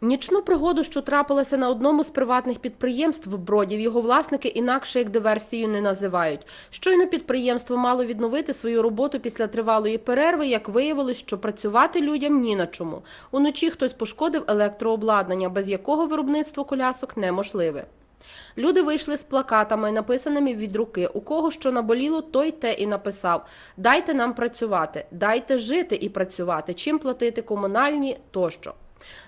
Нічну пригоду, що трапилася на одному з приватних підприємств Бродів, його власники інакше як диверсією не називають. Щойно підприємство мало відновити свою роботу після тривалої перерви, як виявилось, що працювати людям ні на чому. Уночі хтось пошкодив електрообладнання, без якого виробництво колясок неможливе. Люди вийшли з плакатами, написаними від руки. У кого що наболіло, той те і написав: Дайте нам працювати, дайте жити і працювати, чим платити комунальні тощо.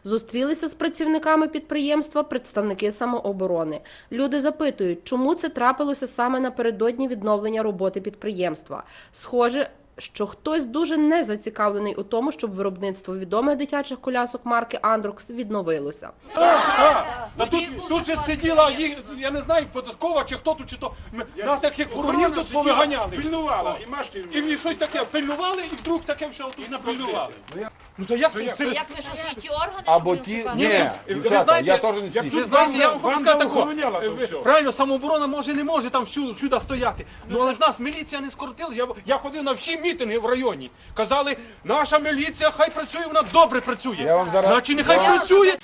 Зустрілися з працівниками підприємства представники самооборони. Люди запитують, чому це трапилося саме напередодні відновлення роботи підприємства. Схоже, що хтось дуже не зацікавлений у тому, щоб виробництво відомих дитячих колясок марки Андрокс відновилося. Та тут, тут же сиділа, їх, я не знаю, податкова чи хто тут, чи то. Ми- Нас як як ворогів тут повиганяли. Пильнувала, і машки. І мені щось таке пильнували, і вдруг таке вже отут напильнували. Ну то як це? Як ви що слідчі органи? Або щоб ті. шукати? Ні, ви дівчата, знаєте, я теж не слідчий. ви знаєте, я вам хочу сказати охороняла тако. то все. Правильно, самооборона може не може там всю, всюди стояти. Ну але ж нас міліція не скоротила. Я, я ходив на всі мітинги в районі. Казали, наша міліція хай працює, вона добре працює. Я вам зараз- Значить, нехай працює.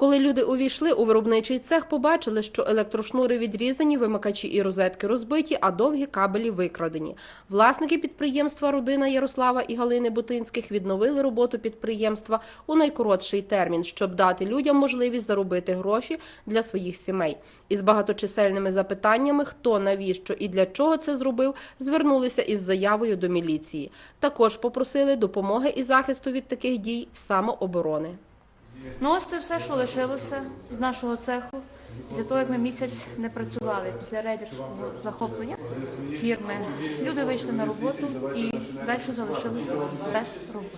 Коли люди увійшли у виробничий цех, побачили, що електрошнури відрізані, вимикачі і розетки розбиті, а довгі кабелі викрадені. Власники підприємства родина Ярослава і Галини Бутинських відновили роботу підприємства у найкоротший термін, щоб дати людям можливість заробити гроші для своїх сімей. Із багаточисельними запитаннями, хто, навіщо і для чого це зробив, звернулися із заявою до міліції. Також попросили допомоги і захисту від таких дій в самооборони. Ну, ось це все, що лишилося з нашого цеху. Після того, як ми місяць не працювали після рейдерського захоплення фірми, люди вийшли на роботу і далі залишилися без роботи.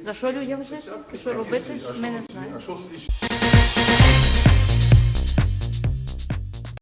За що людям жити і що робити, ми не знаємо.